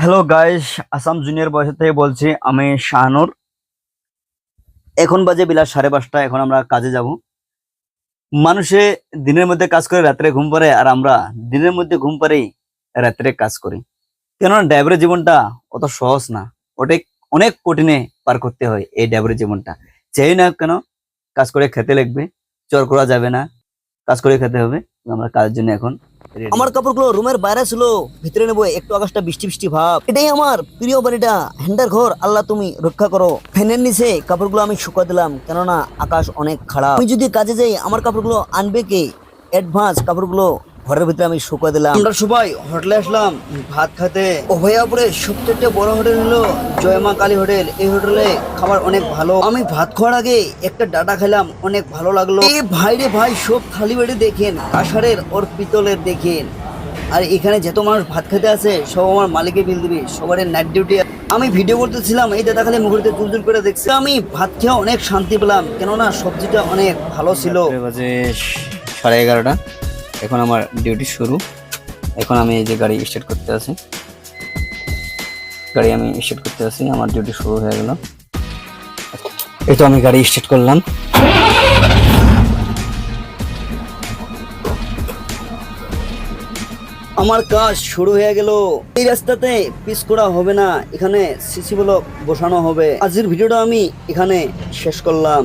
Hello guys Assam junior বয়স থেকে বলছি, আমি শাহানুর। এখন বাজে বিলাস সাড়ে পাঁচটা, এখন আমরা কাজে যাব। মানুষে দিনের মধ্যে কাজ করে, রাত্রে ঘুম পারে আর আমরা দিনের মধ্যে ঘুম পারেই রাত্রে কাজ করি। কেননা ড্রাইভারের জীবনটা অত সহজ না। ওটাই অনেক কঠিনে পার করতে হয় এই ড্রাইভারের জীবনটা। চাই না কেন, কাজ করে খেতে লাগবে, চর করা যাবে না। কাজ করে খেতে হবে। আমরা কাজের জন্য এখন। আমার কাপড়গুলো রুমের বাইরে ছিল, ভিতরে নেব একটু আকাশটা বৃষ্টি বৃষ্টি ভাব। এটাই আমার প্রিয় বাড়িটা হ্যান্ডার ঘর, আল্লাহ তুমি রক্ষা করো। ফ্যানের নিচে কাপড়গুলো আমি শুকা দিলাম, কেননা আকাশ অনেক খারাপ। আমি যদি কাজে যাই, আমার কাপড়গুলো আনবে কে? অ্যাডভান্স কাপড়গুলো ঘরের ভিতরে আমি শুকা দিলাম। আমরা সবাই হোটেলে আসলাম ভাত খেতে অভয়াপুরে সবচেয়ে বড় হোটেল হলো জয়মা কালী হোটেল। এই হোটেলে খাবার অনেক ভালো। আমি ভাত খাওয়ার আগে একটা ডাটা খেলাম অনেক ভালো লাগল। এই ভাইরে ভাই সব থালি বেড়ে দেখেন কাঁসারের ওর পিতলের দেখেন। আর এখানে যত মানুষ ভাত খেতে আছে সব আমার মালিকের বিল দিবে সবার নাইট ডিউটি। আমি ভিডিও করতেছিলাম এই দাদা খালি মুখের তুল তুল করে দেখছি। আমি ভাত খেয়ে অনেক শান্তি পেলাম কেননা সবজিটা অনেক ভালো ছিল। বাজে সাড়ে এগারোটা। এখন আমার ডিউটি শুরু। এখন আমি এই যে গাড়ি স্টার্ট করতে আছি। গাড়ি আমি স্টার্ট করতে আছি, আমার ডিউটি শুরু হয়ে গেল। এই তো আমি গাড়ি স্টার্ট করলাম। আমার কাজ শুরু হয়ে গেল। এই রাস্তাতে পিস করা হবে না, এখানে সিসি ব্লক বসানো হবে। আজকের ভিডিওটা আমি এখানে শেষ করলাম।